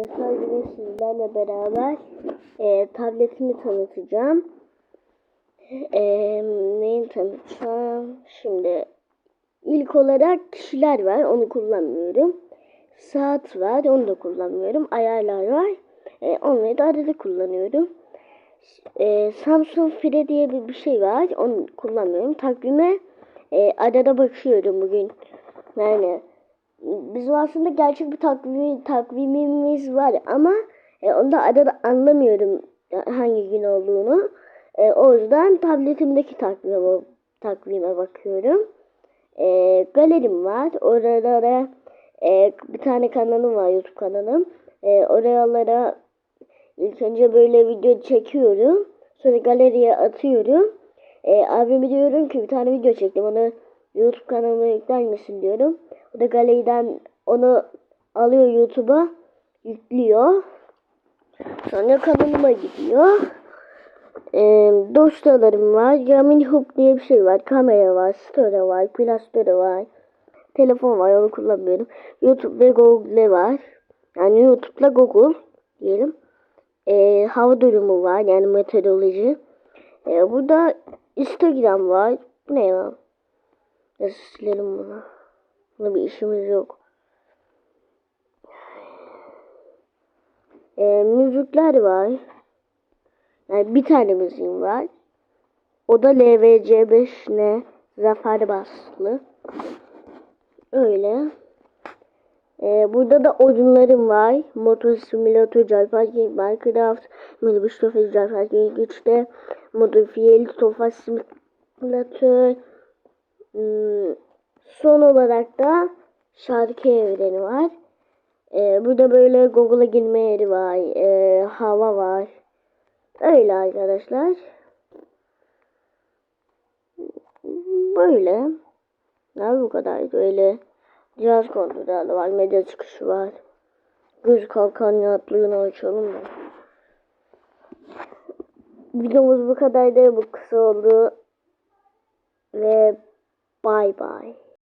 arkadaşlar bugün sizlerle beraber e, tabletimi tanıtacağım. E, neyi tanıtacağım? Şimdi ilk olarak kişiler var onu kullanmıyorum. Saat var onu da kullanmıyorum. Ayarlar var. E, onları da arada kullanıyorum. E, Samsung Free diye bir, bir şey var. Onu kullanmıyorum. Takvime e, arada bakıyorum bugün. Yani bizim aslında gerçek bir takvim, takvimimiz var ama e, onda arada anlamıyorum hangi gün olduğunu. E, o yüzden tabletimdeki takvime, takvime bakıyorum. E, galerim var. Oralara e, bir tane kanalım var YouTube kanalım. E, oralara ilk önce böyle video çekiyorum. Sonra galeriye atıyorum. E, abime diyorum ki bir tane video çektim onu YouTube kanalıma yükler misin diyorum. O da galeriden onu alıyor YouTube'a yüklüyor. Sonra kanalıma gidiyor. E, dosyalarım var. Yamin Hub diye bir şey var. Kamera var. Story var. Plastore var. Telefon var. Onu kullanmıyorum. YouTube ve Google var. Yani YouTube'la Google diyelim. E, hava durumu var. Yani meteoroloji. E, burada Instagram var. Bu ne ya? Neyse silelim bunu. Buna bir işimiz yok. E, müzikler var. Yani bir tane müziğim var. O da LVC5N Zafer Baslı. Öyle. Ee, burada da oyunlarım var. Motor Simulator, Jalparking, Minecraft, Minibus Tofaş, Jalparking güçte, Modifiyeli Tofaş Simulator. Son olarak da şarkı evreni var. Ee, burada böyle Google'a girme yeri var. Ee, hava var. Öyle arkadaşlar. Böyle. Ne bu kadar böyle. Cihaz kontrolü var. Medya çıkışı var. Göz kalkan yatlığını açalım da. Videomuz bu kadar da bu kısa oldu. Ve bay bay.